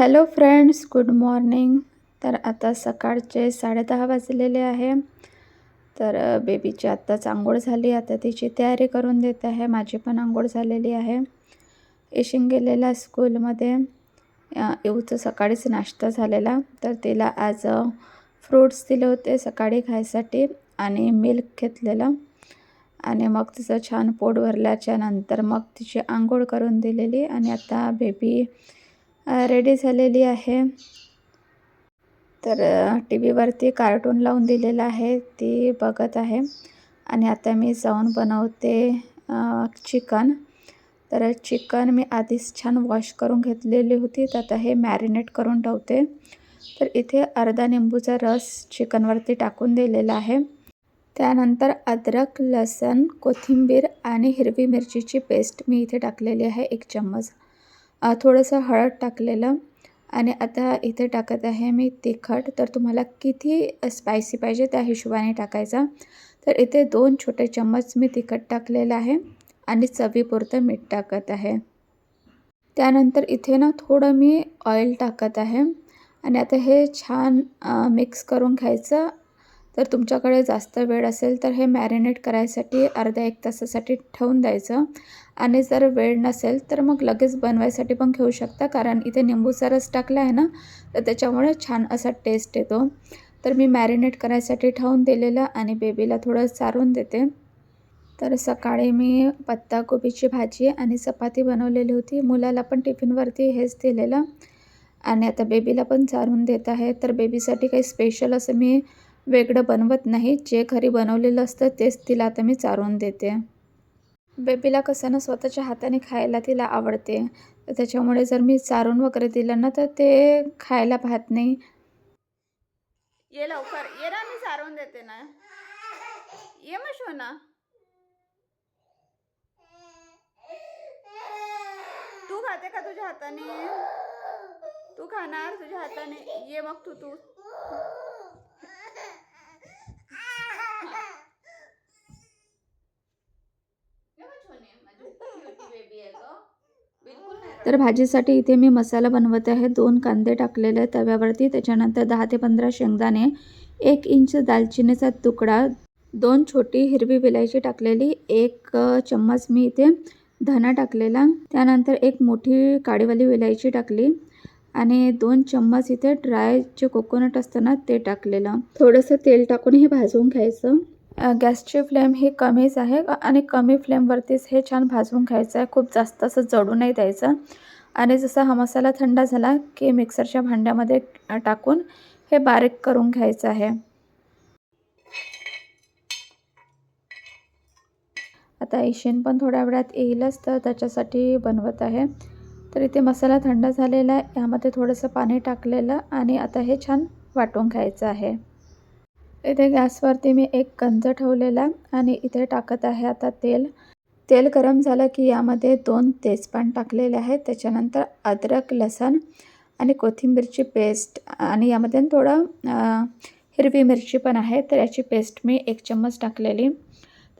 Hello friends good morning. तर आता सकाळचे साडेदहा वाजलेले आहे. तर बेबीची आत्ताच आंघोळ झाली. आता तिची तयारी करून देत आहे. माझी पण आंघोळ झालेली आहे. इशिंग गेलेला स्कूलमध्ये. येऊचं सकाळीच नाश्ता झालेला. तर तिला आज फ्रूट्स दिले होते सकाळी खायसाठी आणि मिल्क घेतलेलं. आणि मग तिचं छान पोट भरल्याच्या नंतर मग तिची आंघोळ करून दिलेली. आणि आता बेबी रेडी झालेली आहे. तर टी व्हीवरती कार्टून लावून दिलेलं आहे. ती बघत आहे. आणि आता मी जाऊन बनवते चिकन तर चिकन मी आधीच छान वॉश करून घेतलेली होती. तर आता हे मॅरिनेट करून ठेवते. तर इथे अर्धा निंबूचा रस चिकनवरती टाकून दिलेला आहे. त्यानंतर अद्रक लसण कोथिंबीर आणि हिरवी मिरचीची पेस्ट मी इथे टाकलेली आहे. एक चम्मच. थोडंसं हळद टाकलेलं आणि आता इथे टाकत आहे मी तिखट. तर तुम्हाला किती स्पायसी पाहिजे त्या हिशोबाने टाकायचा. तर इथे दोन छोटे चम्मच मी तिखट टाकलेलं आहे आणि चवीपुरतं मीठ टाकत आहे. त्यानंतर इथे ना थोडं मी ऑइल टाकत आहे आणि आता हे छान मिक्स करून घ्यायचं तर तुमच्याकडे जास्त वेळ असेल तर हे मॅरिनेट करायसाठी अर्ध्या एक तासासाठी ठेवून द्यायचं. आणि जर वेळ नसेल तर मग लगेच बनवायसाठी पण घेऊ शकता कारण इथे निंबूचा रस टाकला आहे ना तर त्याच्यामुळे छान असा टेस्ट येतो. तर मी मॅरिनेट करायसाठी ठेवून दिलेलं आणि बेबीला थोडं चारून देते. तर सकाळी मी पत्ताकोबीची भाजी आणि चपाती बनवलेली होती. मुलाला पण टिफिनवरती हेच दिलेलं. आणि आता बेबीला पण चारून देत आहे. तर बेबीसाठी काही स्पेशल असं मी वेगळं बनवत नाही. जे घरी बनवलेलं असतं तेच तिला आता मी चारून देते. बेबीला कसं ना स्वतःच्या हाताने खायला तिला आवडते. तर त्याच्यामुळे जर मी चारून वगैरे दिलं ना तर ते खायला पाहत नाही. ये लवकर. ये ना मी चारून देते ना. ये मग शोना. तू खाते का तुझ्या हाताने? तू खाणार तुझ्या हाताने? ये मग तू तू. तर भाजीसाठी इथे मी मसाला बनवत आहे. दोन कांदे टाकलेले तव्यावरती. त्याच्यानंतर दहा ते पंधरा शेंगदाणे एक इंच दालचिनीचा तुकडा दोन छोटी हिरवी विलायची टाकलेली एक चम्मच मी इथे धना टाकलेला. त्यानंतर एक मोठी काळीवाली विलायची टाकली आणि दोन चम्मच इथे ड्राय जे कोकोनट असतं ना ते टाकलेलं. थोडंसं तेल टाकून हे भाजून घ्यायचं. गॅसची फ्लेम ही कमीच आहे आणि कमी फ्लेमवरतीच हे छान भाजून घ्यायचं आहे. खूप जास्त असं जळू नाही द्यायचं. आणि जसा हा मसाला थंड झाला की मिक्सरच्या भांड्यामध्ये टाकून हे बारीक करून घ्यायचं आहे. आता इशिन पण थोड्या वेळात येईलच तर त्याच्यासाठी बनवत आहे. तर इथे मसाला थंड झालेला आहे. यामध्ये थोडंसं पाणी टाकलेलं आणि आता हे छान वाटून घ्यायचं आहे. इथे गॅसवरती मी एक कंज ठेवलेला आणि इथे टाकत आहे आता तेल. तेल गरम झालं की यामध्ये दोन तेजपान टाकलेले आहेत त्याच्यानंतर अद्रक लसण आणि कोथिंबीरची पेस्ट आणि यामध्ये थोडं हिरवी मिरची पण आहे. तर याची पेस्ट मी एक चम्मच टाकलेली.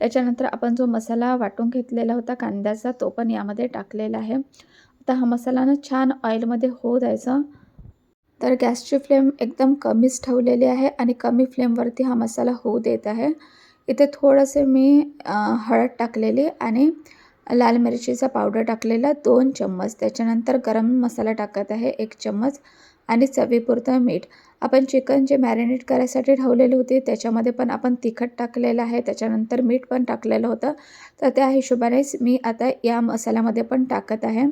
त्याच्यानंतर आपण जो मसाला वाटून घेतलेला होता कांद्याचा तो पण यामध्ये टाकलेला आहे. आता हा मसाला ना छान ऑइलमध्ये होऊ द्यायचा. तर गॅसची फ्लेम एकदम कमीच ठेवलेली आहे आणि कमी फ्लेमवरती हा मसाला होऊ देत आहे. इथे थोडंसं मी हळद टाकलेली आणि लाल मिरचीचा पावडर टाकलेला दोन चम्मच. त्याच्यानंतर गरम मसाला टाकत आहे एक चम्मच आणि चवीपुरतं मीठ. आपण चिकन जे मॅरिनेट करायसाठी ठेवलेली होती त्याच्यामध्ये पण आपण तिखट टाकलेलं आहे. त्याच्यानंतर मीठ पण टाकलेलं होतं. तर त्या हिशोबानेच मी आता या मसाल्यामध्ये पण टाकत आहे.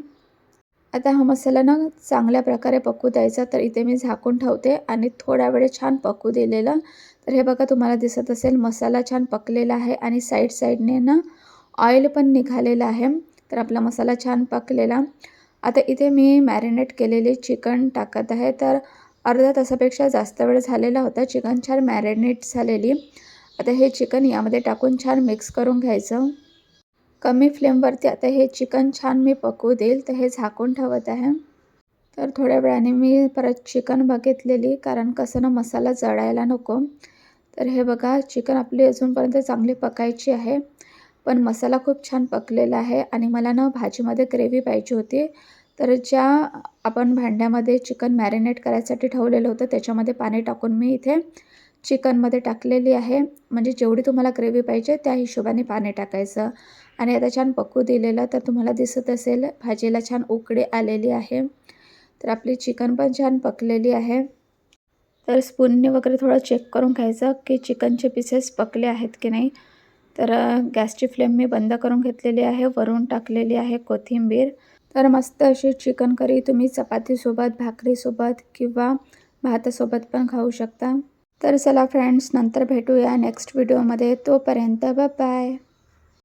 आता हा मसाला ना चांगल्या प्रकारे पकू द्यायचा तर इथे मी झाकून ठेवते आणि थोड्या वेळ छान पकू दिलेलं. तर हे बघा तुम्हाला दिसत असेल मसाला छान पकलेला आहे आणि साईड साईडने ना ऑइल पण निघालेलं आहे. तर आपला मसाला छान पकलेला. आता इथे मी मॅरिनेट केलेले चिकन टाकत आहे. तर अर्धा तासापेक्षा जास्त वेळ झालेला होता. चिकन छान मॅरिनेट झालेली. आता हे चिकन यामध्ये टाकून छान मिक्स करून घ्यायचं. कमी फ्लेमवरती. आता हे चिकन छान मी पकवू देईल तर हे झाकून ठेवत आहे. तर थोड्या वेळाने मी परत चिकन बघितलेली कारण कसं ना मसाला जळायला नको. तर हे बघा चिकन आपली अजूनपर्यंत चांगली पकायची आहे पण मसाला खूप छान पकलेला आहे आणि मला ना भाजीमध्ये ग्रेव्ही पाहिजे होती. तर ज्या आपण भांड्यामध्ये चिकन मॅरिनेट करायसाठी ठेवलेलं होतं त्याच्यामध्ये पाणी टाकून मी इथे चिकनमध्ये टाकलेली आहे. म्हणजे जेवढी तुम्हाला ग्रेव्ही पाहिजे त्या हिशोबाने पाणी टाकायचं. आणि आता छान पकू दिलेलं तर तुम्हाला दिसत असेल भाजीला छान उकडी आलेली आहे. तर आपली चिकन पण छान पकलेली आहे. तर स्पूनने वगैरे थोडं चेक करून घ्यायचं की चिकनचे पीसेस पकले आहेत की नाही. तर गॅसची फ्लेम मी बंद करून घेतलेली आहे वरून टाकलेली आहे कोथिंबीर. तर मस्त अशी चिकन करी तुम्ही चपातीसोबत भाकरीसोबत किंवा भातासोबत पण खाऊ शकता. तर चला फ्रेंड्स नंतर भेटूया नेक्स्ट व्हिडिओमध्ये तोपर्यंत बाय